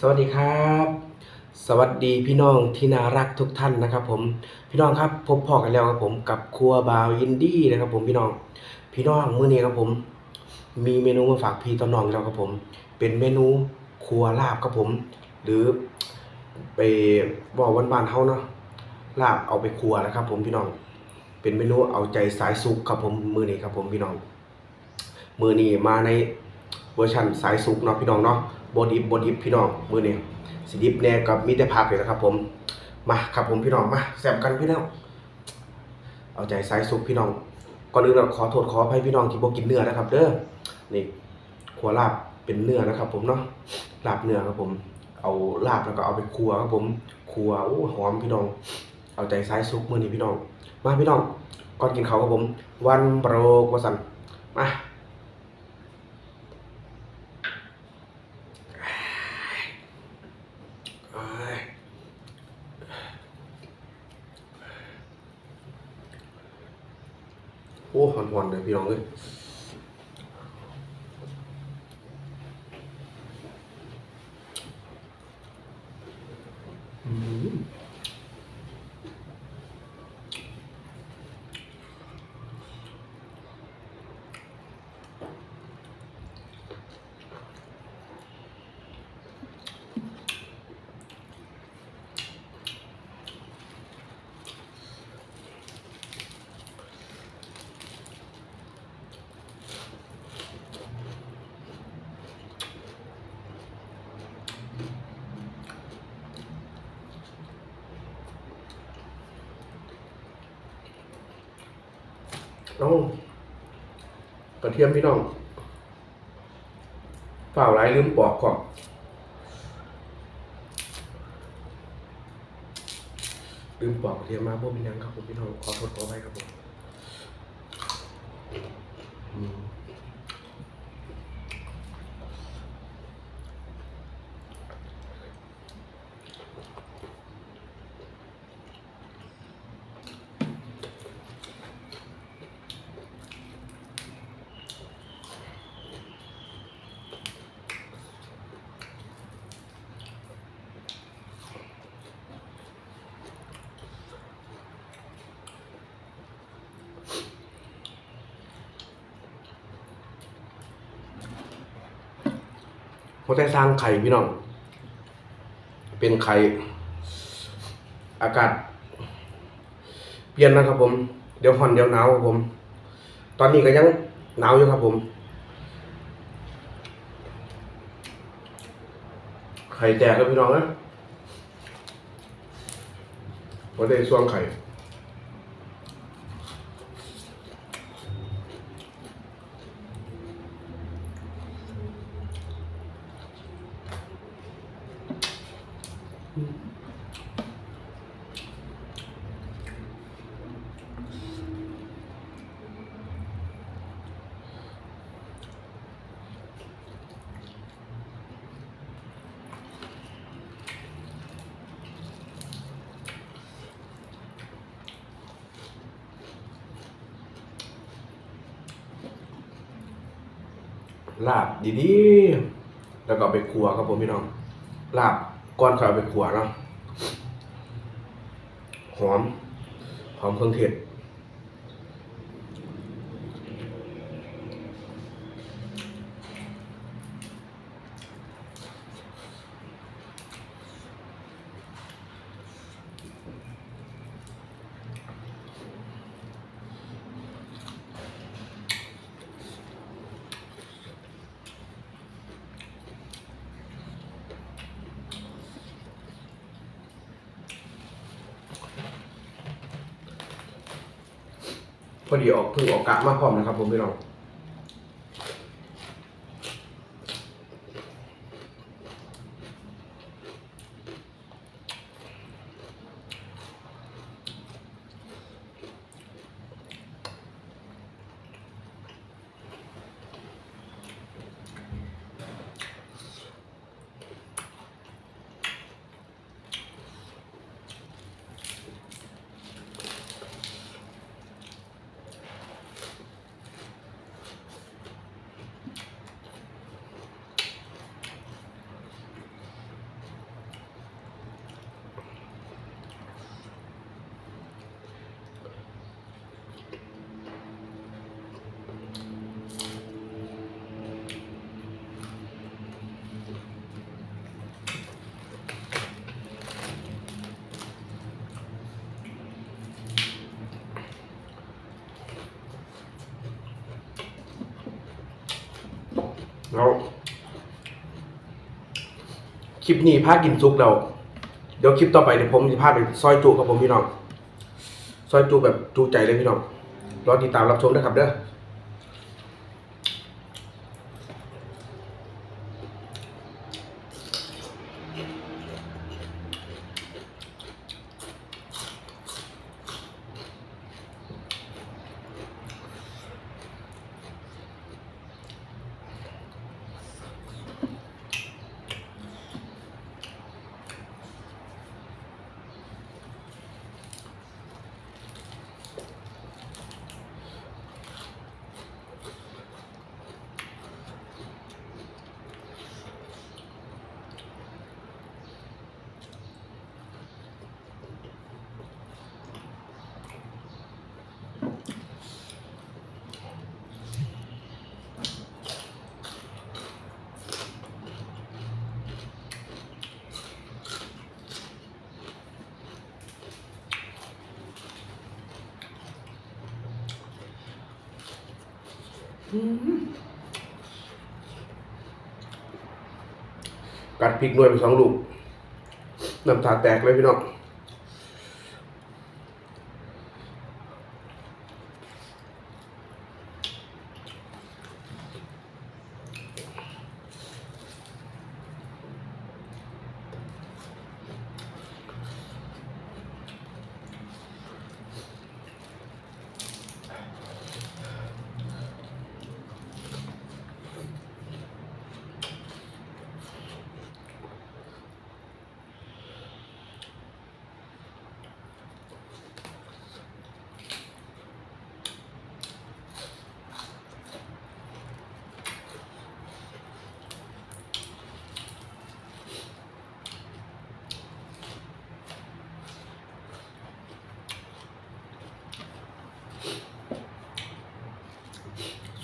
สวัสดีครับ สวัสดีพี่น้องที่น่ารักทุกท่านนะครับ ผมพี่น้องครับพบพ่อกันแล้วครับผมกับครัวบาวยินดี้นะครับ ผมพี่น้อง พี่น้องมื้อนี้ครับผม มีเมนูมาฝากพี่ต้นน้องอีกแล้วครับผม เป็นเมนูครัวลาบครับผม หรือไปบอกวันบ้านๆเฮาเนาะลาบเอาไปครัวนะครับ ผมพี่น้อง เป็นเมนูเอาใจสายสุกครับผมมื้อนี้ครับผมพี่น้องมื้อนี้มาในเวอร์ชันสายสุกเนาะพี่น้องเนาะ บดิบบดิบพี่น้องมื้อนี้สิดิบแน่กับมีแต่ผักเลยนะครับ ผมมาครับผมพี่น้องมาแซ่บกันพี่น้องเอาใจสายสุกพี่น้องก่อนอื่นเราขอโทษขออภัยพี่น้องที่บ่กินเนื้อนะครับ เด้อนี่ขัวลาบเป็นเนื้อนะครับ ผมเนาะลาบเนื้อครับผม เอาลาบแล้วก็เอาไปครัวครับผมครัวโอ้หอมพี่น้อง เอาใจสายสุกมื้อนี้พี่น้อง มาพี่น้องก่อนกินเขาครับผม วันโปรกว่าซั่นมา เอ้ยโอ้ หอนๆเลยพี่น้องเอ้ยอืม น้องกระเทียมพี่น้องฝ่าวหลายลืมปอกก่อนลืมปอกกระเทียมมาพวกพี่นังครับผมพี่น้องขอโทษขอไปครับผม หัวใจสร้างไข่พี่น้อง เป็นไข่อากาศ เปลี่ยนนะครับผม เดี๋ยวห่อนเดี๋ยวหนาวครับผม ตอนนี้ก็ยังหนาวอยู่ครับผม ไข่แตกแล้วพี่น้องนะหัวใจสวงไข่ ลาบดีๆ แล้วก็ไปครัวครับผมพี่น้อง ลาบ ก้อนข่าเอาไปครัวเนาะหอม หอมเครื่องเทศ พอดีออกเพิ่งออกกะมาพร้อมนะครับผมพี่น้อง แล้วคลิปนี้พากินซุกเราเดี๋ยวคลิปต่อไปเดี๋ยวผมจะพาไปซอยจูกับผมพี่น้อง ซอยจูแบบจูใจเลยพี่น้องรอติดตามรับชมนะครับเด้อ กัดพริกหน่วยไปสองลูก น้ำตาแตกเลยพี่น้อง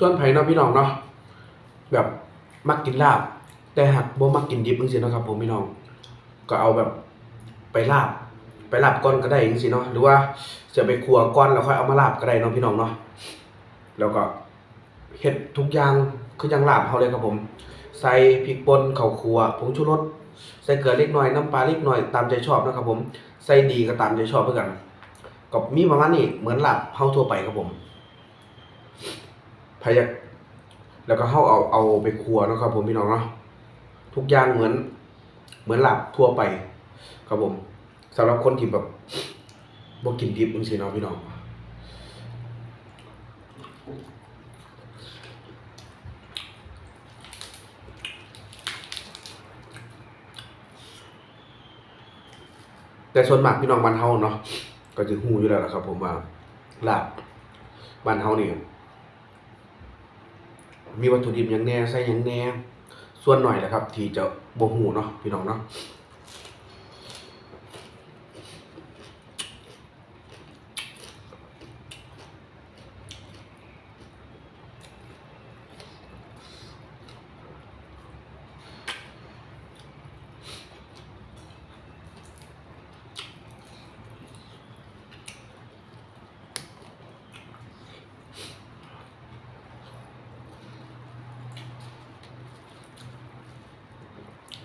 ส่วนไผ่เนาะพี่น้องเนาะแบบมักกินลาบ แต่หากบ่มักกินดิบจังซี่เนาะครับผมพี่น้อง ก็เอาแบบไปลาบ ไปลาบก้อนก็ได้จังซี่เนาะหรือว่าจะไปคั่วก้อนแล้วค่อยเอามาลาบก็ได้เนาะพี่น้องเนาะแล้วก็เฮ็ดทุกอย่างคือจังลาบเฮาเลยครับผม ใส่พริกป่นข้าวคั่วผงชูรสใส่เกลือเล็กน้อยน้ำปลาเล็กน้อยตามใจชอบนะครับผม ใส่ดีก็ตามใจชอบเพื่อกันก็มีประมาณนี้เหมือนลาบเฮาทั่วไปครับผม พยักแล้วก็เข้าเอาเอาไปครัวนะครับผมพี่น้องเนาะทุกอย่างเหมือน เหมือนหลับทั่วไป ครับผมสำหรับคนที่แบบบ่กินดิบจังซี่เนาะพี่น้องแต่ส่วนมากพี่น้องบ้านเฮาเนาะก็จะฮู้อยู่แล้วละครับ ผมว่าลาบบ้านเฮานี่ มีวัตถุดิบอย่างแน่ใส่อย่างแน่ส่วนหน่อยแหละครับ ที่จะบ่หูเนาะพี่น้องเนาะ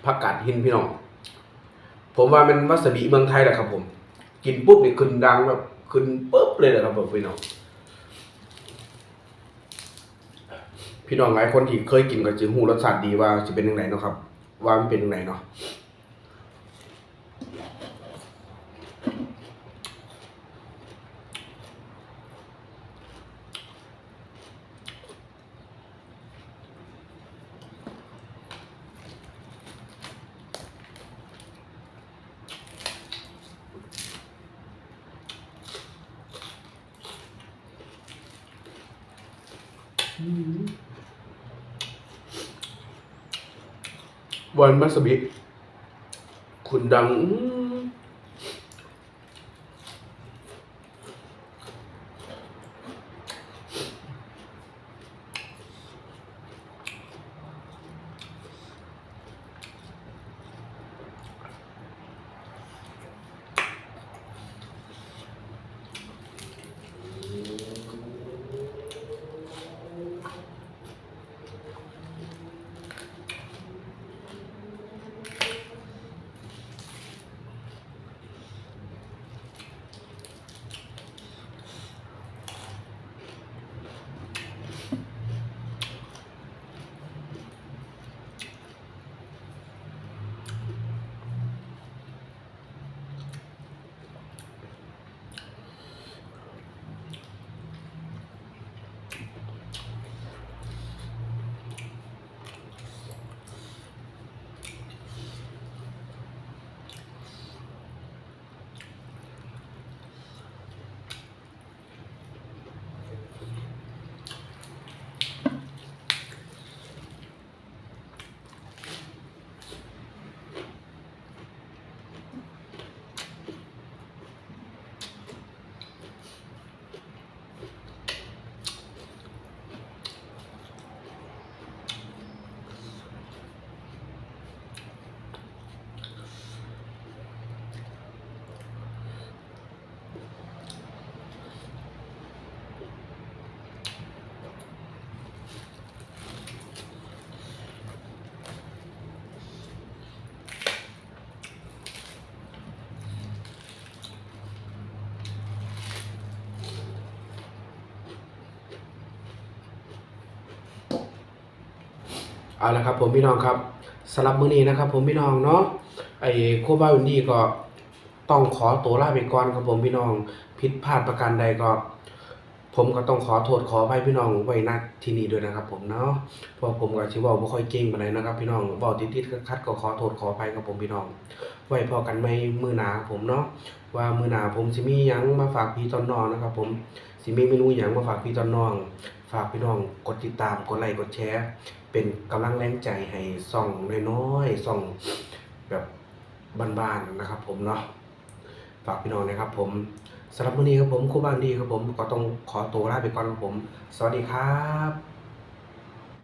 ผักกาดหินพี่น้อง ผมว่ามันวาซาบิเมืองไทยแหละครับ ผม กินปุ๊บนี่ขึ้นดังแบบขึ้นปุ๊บเลยนะครับผมพี่น้อง พี่น้องหลายคนที่เคยกินก็จะหูรสชาติดีว่าจะเป็นยังไงเนาะครับ ว่ามันเป็นยังไงเนาะ วันมัสบิ คุณดัง เอาละครับผมพี่น้องครับสำหรับมื้อนี้นะครับ ผมพี่น้องเนาะไอ้โคบ้าวินดี้ก็ต้องขอตัวลาไปก่อนครับผมพี่น้องผิดพลาดประการใดก็ ผมก็ต้องขอโทษขออภัยพี่น้องไว้ณที่นี้ด้วยนะครับ ผมเนาะเพราะผมก็สิว้าบ่ค่อยเก่งปานใดนะครับ พี่น้องเว้าติดๆขัดก็ขอโทษขออภัยครับผมพี่น้อง ไว้พอกันใหม่มือหนาผมเนาะว่ามือหนาผมสิมียังมาฝากพี่ตอนนองนะครับ ผม สิมีเมนูอย่างมาฝากพี่ตอนน้อง ฝากพี่น้องกดติดตามกดไลค์กดแชร์ เป็นกำลังแรงใจให้ส่องน้อยๆส่องแบบบ้านๆนะครับ ผมเนาะฝากพี่น้องนะครับ ผมสำหรับวันนี้ครับผมคู่บ้านดีครับผมก็ต้องขอตัวลาไปก่อนครับผม สวัสดีครับ